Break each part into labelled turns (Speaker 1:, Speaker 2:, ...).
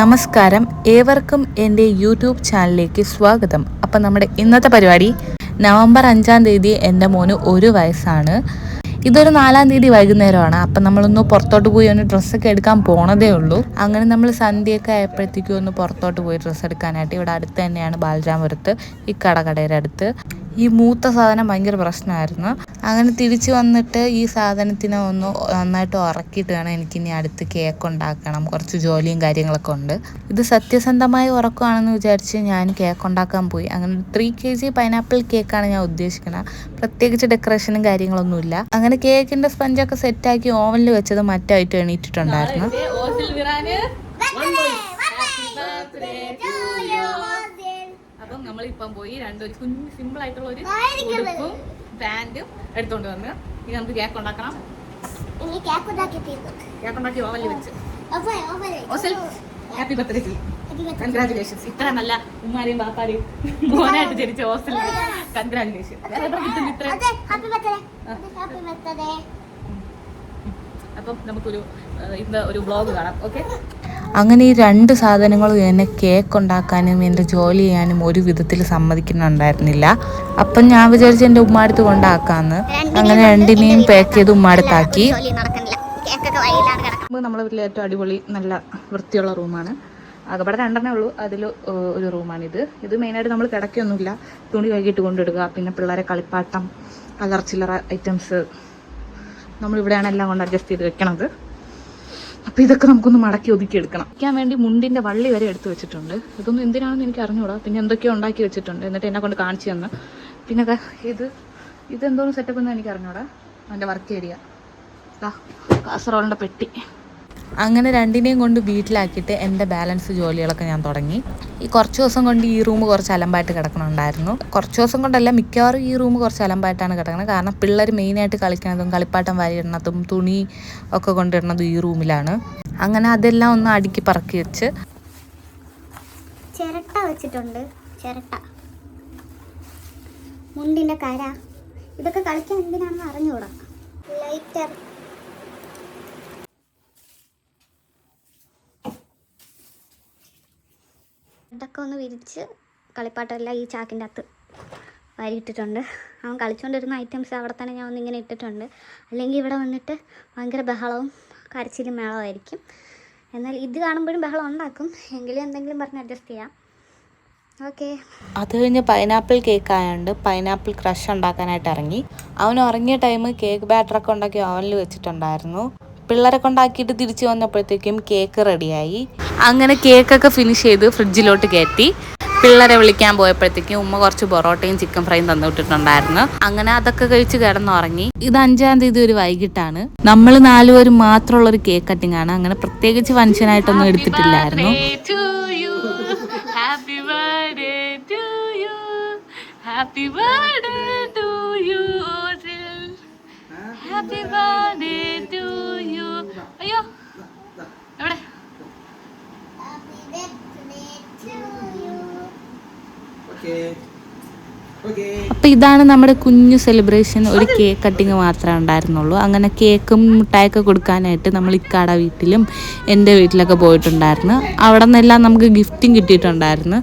Speaker 1: നമസ്കാരം. ഏവർക്കും എന്റെ യൂട്യൂബ് ചാനലിലേക്ക് സ്വാഗതം. അപ്പം നമ്മുടെ ഇന്നത്തെ പരിപാടി നവംബർ അഞ്ചാം തീയതി എന്റെ മോന് ഒരു വയസ്സാണ്. ഇതൊരു നാലാം തീയതി വൈകുന്നേരമാണ്. അപ്പം നമ്മളൊന്ന് പുറത്തോട്ട് പോയി ഒന്ന് ഡ്രസ്സൊക്കെ എടുക്കാൻ പോണതേ ഉള്ളൂ. അങ്ങനെ നമ്മൾ സന്ധ്യയൊക്കെ ആയപ്പോഴത്തേക്കും ഒന്ന് പുറത്തോട്ട് പോയി ഡ്രസ്സ് എടുക്കാനായിട്ട്. ഇവിടെ അടുത്ത് തന്നെയാണ് ബാലരാമപുരത്ത് ഈ കടകടയുടെ അടുത്ത്. ഈ മൂത്ത സാധനം ഭയങ്കര പ്രശ്നമായിരുന്നു. അങ്ങനെ തിരിച്ചു വന്നിട്ട് ഈ സാധനത്തിനെ ഒന്ന് നന്നായിട്ട് ഉറക്കിയിട്ട് വേണം എനിക്കിനി അടുത്ത് കേക്ക് ഉണ്ടാക്കണം. കുറച്ച് ജോലിയും കാര്യങ്ങളൊക്കെ ഉണ്ട്. ഇത് സത്യസന്ധമായി ഉറക്കമാണെന്ന് വിചാരിച്ച് ഞാൻ കേക്ക് ഉണ്ടാക്കാൻ പോയി. അങ്ങനെ ത്രീ കെ ജി പൈനാപ്പിൾ കേക്കാണ് ഞാൻ ഉദ്ദേശിക്കുന്നത്. പ്രത്യേകിച്ച് ഡെക്കറേഷനും കാര്യങ്ങളൊന്നുമില്ല. അങ്ങനെ കേക്കിന്റെ സ്പഞ്ചൊക്കെ സെറ്റാക്കി ഓവനിൽ വെച്ചത് മറ്റായിട്ട് എണീറ്റിട്ടുണ്ടായിരുന്നു. നമ്മളിപ്പം പോയി രണ്ടൊരു കുഞ്ഞു സിമ്പിൾ ആയിട്ടുള്ള ഒരു ഉടുപ്പും പാന്റും എടുത്തോണ്ട് വന്ന് ഇനി നമുക്ക് കേക്ക് ഉണ്ടാക്കണം.
Speaker 2: കേക്ക് ഉണ്ടാക്കി
Speaker 1: വെച്ച്. ഹാപ്പി ബർത്ത്ഡേ കൺഗ്രാറ്റുലേഷൻസ് ഇത്ര നല്ല ഉമ്മാരെയും ബാപ്പാരെയും മോനായിട്ട് ജനിച്ച ഹോസ്റ്റൽ കൺഗ്രാറ്റുലേഷൻ അപ്പം നമുക്കൊരു ഇന്ന് ഒരു ബ്ലോഗ് കാണാം. ഓക്കെ അങ്ങനെ ഈ രണ്ട് സാധനങ്ങളും എന്നെ കേക്ക് ഉണ്ടാക്കാനും എന്റെ ജോലി ചെയ്യാനും ഒരു വിധത്തിൽ സമ്മതിക്കുന്നുണ്ടായിരുന്നില്ല. അപ്പം ഞാൻ വിചാരിച്ചു എന്റെ ഉമ്മാടുത്ത് കൊണ്ടാക്കാന്ന്. അങ്ങനെ രണ്ടിനെയും പാക്ക് ചെയ്ത് ഉമ്മാടുത്താക്കി
Speaker 2: ജോലി വീട്ടിൽ
Speaker 1: നമ്മുടെ വീട്ടിലെ ഏറ്റവും അടിപൊളി നല്ല വൃത്തിയുള്ള റൂമാണ്. അകപ്പാടെ രണ്ടെണ്ണേ ഉള്ളൂ. അതിൽ ഒരു റൂമാണിത് ഇത്. മെയിനായിട്ട് നമ്മൾ കിടക്കൊന്നുമില്ല. തുണി കഴുകിയിട്ട് കൊണ്ടിടുക പിന്നെ പിള്ളേരെ കളിപ്പാട്ടം കളർ ചില്ലറ ഐറ്റംസ് നമ്മളിവിടെയാണ് എല്ലാം കൊണ്ട് അഡ്ജസ്റ്റ് ചെയ്ത് വെക്കണത്. അപ്പോൾ ഇതൊക്കെ നമുക്കൊന്ന് മടക്കി ഒതുക്കി എടുക്കണം. വയ്ക്കാൻ വേണ്ടി മുണ്ടിന്റെ വള്ളി വരെ എടുത്തു വെച്ചിട്ടുണ്ട്. ഇതൊന്നും എന്തിനാണെന്ന് എനിക്ക് അറിഞ്ഞൂടാ. പിന്നെ എന്തൊക്കെയോ ഉണ്ടാക്കി വെച്ചിട്ടുണ്ട്. എന്നിട്ട് എന്നെ കൊണ്ട് കാണിച്ചു തന്ന്. പിന്നെ ഇത്. ഇതെന്തോന്ന് സെറ്റപ്പ് എന്ന് എനിക്ക് അറിഞ്ഞൂടാ. അതിന്റെ വർക്ക് ഏരിയ ദാ കാസറോളിന്റെ പെട്ടി. അങ്ങനെ രണ്ടിനെയും കൊണ്ട് വീട്ടിലാക്കിയിട്ട് എന്റെ ബാലൻസ് ജോലികളൊക്കെ ഞാൻ തുടങ്ങി. ഈ കുറച്ച് ദിവസം കൊണ്ട് ഈ റൂം കുറച്ച് അലമ്പായിട്ട് കിടക്കണുണ്ടായിരുന്നു. കുറച്ച് ദിവസം കൊണ്ടല്ല മിക്കവാറും ഈ റൂം കുറച്ച് അലമ്പായിട്ടാണ് കിടക്കുന്നത് കാരണം പിള്ളേർ മെയിനായിട്ട് കളിക്കുന്നതും കളിപ്പാട്ടം വരയിടുന്നതും തുണി ഒക്കെ കൊണ്ടിടുന്നതും ഈ റൂമിലാണ്. അങ്ങനെ അതെല്ലാം ഒന്ന് അടുക്കി പറക്കി വെച്ച്.
Speaker 2: ചിരട്ട വെച്ചിട്ടുണ്ട്. ചിരട്ട. മുണ്ടിന്റെ കര. ഇതൊക്കെ കളിക്കാൻ എന്തിനാണെന്ന് അറിഞ്ഞുകൂടാ. ലൈറ്റർ ഇതൊക്കെ ഒന്ന് വിരിച്ച് കളിപ്പാട്ടെല്ലാം ഈ ചാക്കിന്റെ അകത്ത് വാരിയിട്ടിട്ടുണ്ട്. അവൻ കളിച്ചുകൊണ്ടിരുന്ന ഐറ്റംസ് അവിടെ തന്നെ ഞാൻ ഒന്നിങ്ങനെ ഇട്ടിട്ടുണ്ട്. അല്ലെങ്കിൽ ഇവിടെ വന്നിട്ട് ഭയങ്കര ബഹളവും കരച്ചിലും മേളമായിരിക്കും എന്നാൽ ഇത് കാണുമ്പോഴും ബഹളം ഉണ്ടാക്കും. എങ്കിലും എന്തെങ്കിലും പറഞ്ഞ് അഡ്ജസ്റ്റ് ചെയ്യാം. ഓക്കെ
Speaker 1: അത് കഴിഞ്ഞ് പൈനാപ്പിൾ കേക്ക് ആയതുകൊണ്ട് പൈനാപ്പിൾ ക്രഷ് ഉണ്ടാക്കാനായിട്ട് ഇറങ്ങി. അവൻ ഉറങ്ങിയ ടൈം കേക്ക് ബാറ്ററൊക്കെ ഉണ്ടാക്കി ഓവനിൽ വെച്ചിട്ടുണ്ടായിരുന്നു. പിള്ളേരെ കൊണ്ടാക്കിയിട്ട് തിരിച്ചു വന്നപ്പോഴത്തേക്കും കേക്ക് റെഡിയായി അങ്ങനെ കേക്കൊക്കെ ഫിനിഷ് ചെയ്ത് ഫ്രിഡ്ജിലോട്ട് കയറ്റി. പിള്ളേരെ വിളിക്കാൻ പോയപ്പോഴത്തേക്കും ഉമ്മ കുറച്ച് പൊറോട്ടയും ചിക്കൻ ഫ്രൈയും തന്നു വിട്ടിട്ടുണ്ടായിരുന്നു അങ്ങനെ അതൊക്കെ കഴിച്ച് കിടന്നുറങ്ങി. ഇത് അഞ്ചാം തീയതി ഒരു വൈകിട്ടാണ്. നമ്മൾ നാലുപേരും മാത്രമുള്ള ഒരു കേക്ക് കട്ടിംഗ് ആണ്. അങ്ങനെ പ്രത്യേകിച്ച് ഫംഗ്ഷനായിട്ടൊന്നും എടുത്തിട്ടില്ലായിരുന്നു. Happy birthday to you happy birthday to you happy birthday to you അയ്യോ എവിടെ അപ്പൊ ഇതാണ് നമ്മുടെ കുഞ്ഞു സെലിബ്രേഷൻ ഒരു കേക്ക് കട്ടിങ് മാത്രമേ ഉണ്ടായിരുന്നുള്ളൂ. അങ്ങനെ കേക്കും മിഠായൊക്കെ കൊടുക്കാനായിട്ട് നമ്മൾ ഇക്കാട വീട്ടിലും എന്റെ വീട്ടിലൊക്കെ പോയിട്ടുണ്ടായിരുന്നു. അവിടെ നിന്നെല്ലാം നമുക്ക് ഗിഫ്റ്റും കിട്ടിയിട്ടുണ്ടായിരുന്നു.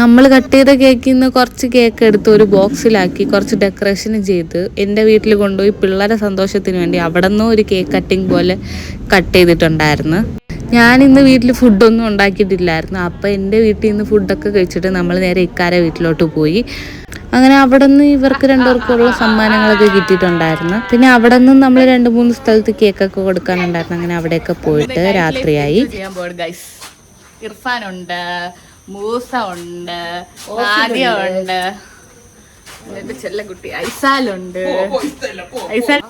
Speaker 1: നമ്മൾ കട്ട് ചെയ്ത കേക്കിൽ നിന്ന് കുറച്ച് കേക്ക് എടുത്ത് ഒരു ബോക്സിലാക്കി കുറച്ച് ഡെക്കറേഷൻ ചെയ്ത് എന്റെ വീട്ടിൽ കൊണ്ടുപോയി പിള്ളേരെ സന്തോഷത്തിന് വേണ്ടി അവിടെ നിന്നും ഒരു കേക്ക് കട്ടിങ് പോലെ കട്ട് ചെയ്തിട്ടുണ്ടായിരുന്നു. ഞാൻ ഇന്ന് വീട്ടിൽ ഫുഡൊന്നും ഉണ്ടാക്കിയിട്ടില്ലായിരുന്നു. അപ്പോൾ എന്റെ വീട്ടിൽ നിന്ന് ഫുഡൊക്കെ കഴിച്ചിട്ട് നമ്മൾ നേരെ ഇക്കാര വീട്ടിലോട്ട് പോയി. അങ്ങനെ അവിടെ നിന്ന് ഇവർക്ക് രണ്ടുപേർക്കുള്ള സമ്മാനങ്ങളൊക്കെ കിട്ടിയിട്ടുണ്ടായിരുന്നു. പിന്നെ അവിടെ നിന്ന് നമ്മൾ രണ്ട് മൂന്ന് സ്ഥലത്ത് കേക്കൊക്കെ കൊടുക്കാനുണ്ടായിരുന്നു. അങ്ങനെ അവിടെയൊക്കെ പോയിട്ട് രാത്രിയായി. ഇർഫാനുണ്ട് മൂസ ഉണ്ട് ആദ്യ ഉണ്ട് എന്റെ ചെല്ലക്കുട്ടി ഐസാലുണ്ട് ഐസാൽ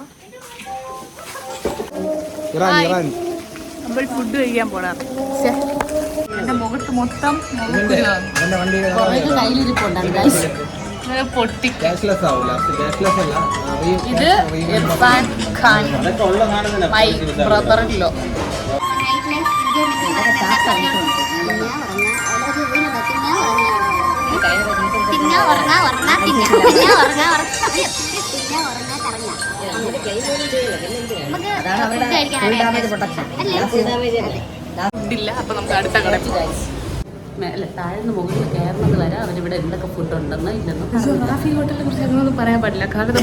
Speaker 1: നമ്മൾ ഫുഡ് കഴിക്കാൻ പോണ. എന്റെ മുഖത്ത് മൊത്തം പൊട്ടി. ഇത് ഇർഫാൻ ഖാൻ മൈ ബ്രദറിലോ
Speaker 2: പിന്നെ ഉറങ്ങാ ഉറങ്ങാ പിന്നെ ഉറങ്ങാ ഉറങ്ങാ ഉറങ്ങാ നമുക്ക് ഫുഡ് കഴിക്കാനായിട്ട് അല്ലേ?
Speaker 3: ഫുഡില്ല അപ്പൊ നമുക്ക് അടുത്ത കട
Speaker 4: മേലെ താഴ്ന്ന് മുകളിൽ കയറുന്നത് വരെ അവരിവിടെ എന്തൊക്കെ ഫുഡ് ഉണ്ടെന്ന് ഇല്ലെന്നും
Speaker 3: റാഫി ഹോട്ടലിനെ കുറിച്ച് അങ്ങനെയൊന്നും പറയാൻ പറ്റില്ല. കാരണം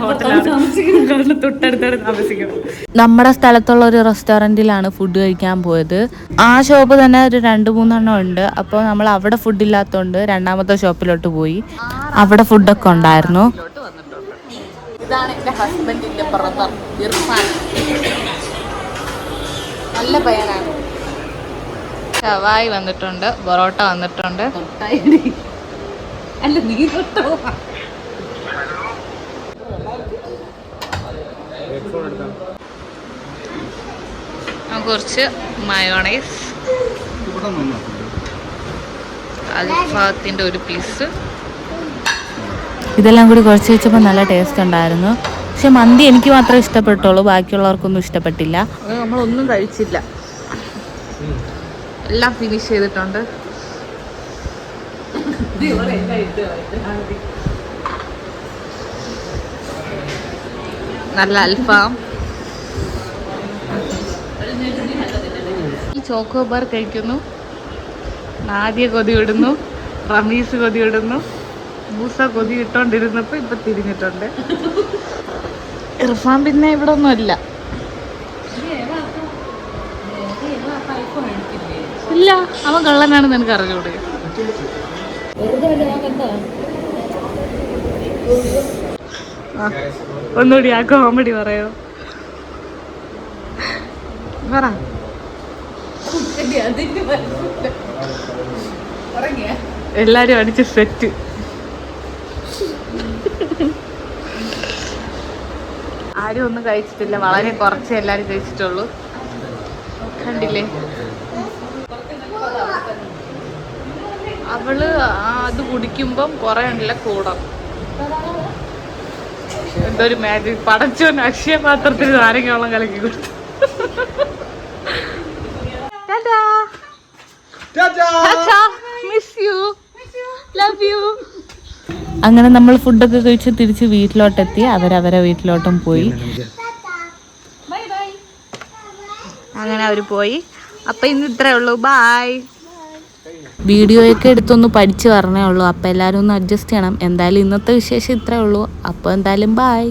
Speaker 3: ഹോട്ടലാണ് തൊട്ടടുത്താണ് താമസിക്കുന്നത് നമ്മുടെ സ്ഥലത്തുള്ള ഒരു റെസ്റ്റോറന്റിലാണ് ഫുഡ് കഴിക്കാൻ പോയത്. ആ ഷോപ്പ് തന്നെ ഒരു രണ്ട് മൂന്നെണ്ണം ഉണ്ട്. അപ്പോൾ നമ്മൾ അവിടെ ഫുഡ് ഇല്ലാത്തതുകൊണ്ട് രണ്ടാമത്തെ ഷോപ്പിലോട്ട് പോയി. അവിടെ ഫുഡൊക്കെ ഉണ്ടായിരുന്നു. ഇതാണ് എന്റെ ഹസ്ബൻഡിന്റെ ബ്രദർ ഇർഫാൻ. നല്ല പയ്യനാണ്. ചവായി വന്നിട്ടുണ്ട് പൊറോട്ട വന്നിട്ടുണ്ട്.
Speaker 4: അല്ല നീ തൊട്ടോ?
Speaker 3: നമുക്ക് കുറച്ച് മയോണൈസ് അൽഫാത്തിന്റെ ഒരു പീസ് ഇതെല്ലാം കൂടി കുറച്ച് വെച്ചപ്പോൾ നല്ല ടേസ്റ്റ് ഉണ്ടായിരുന്നു. പക്ഷെ മന്തി എനിക്ക് മാത്രമേ ഇഷ്ടപ്പെട്ടുള്ളൂ. ബാക്കിയുള്ളവർക്കൊന്നും ഇഷ്ടപ്പെട്ടില്ല. നമ്മളൊന്നും കഴിച്ചില്ല. എല്ലാം ഫിനിഷ് ചെയ്തിട്ടുണ്ട്. നല്ല അൽഫാം. ഈ ചോക്കോ ബാർ കഴിക്കുന്നു. നാദ്യ കൊതി ഇടുന്നു റമീസ് കൊതി ഇടുന്നു മൂസ കൊതി ഇട്ടോണ്ടിരുന്നപ്പോ ഇപ്പൊ തിരിഞ്ഞിട്ടുണ്ട്. ഇർഫാൻ പിന്നെ ഇവിടെ ഒന്നും അല്ല ഇല്ല അവൻ കള്ളനാണെന്ന് എനിക്ക് അറിഞ്ഞൂടെ? ഒന്നുകൂടി ആ കോമഡി പറയോ? പറ. എല്ലാരും അടിച്ച് സെറ്റ് ആരും ഒന്നും കഴിച്ചിട്ടില്ല. വളരെ കുറച്ച് എല്ലാരും കഴിച്ചിട്ടുള്ളൂ. കണ്ടില്ലേ? അവൾ അത് കുടിക്കുമ്പം കുറെ ഉണ്ടല്ല കൂടം. എന്തോ ഒരു മാജിക്. പടച്ചോ അക്ഷയ പാത്രത്തിൽ നാരങ്ങ കലക്കി കൊടുത്തു. മിസ് യു ലവ് യു അങ്ങനെ നമ്മൾ ഫുഡൊക്കെ കഴിച്ച് തിരിച്ച് വീട്ടിലോട്ടെത്തി അവരവരെ വീട്ടിലോട്ടും പോയി. അങ്ങനെ അവർ പോയി. അപ്പം ഇന്ന് ഇത്രേ ഉള്ളൂ. ബായ് വീഡിയോയൊക്കെ എടുത്തൊന്ന് പഠിച്ചു പറഞ്ഞേ ഉള്ളൂ. അപ്പോൾ എല്ലാവരും ഒന്ന് അഡ്ജസ്റ്റ് ചെയ്യണം. എന്തായാലും ഇന്നത്തെ വിശേഷം ഇത്രേ ഉള്ളൂ. അപ്പോൾ എന്തായാലും ബായ്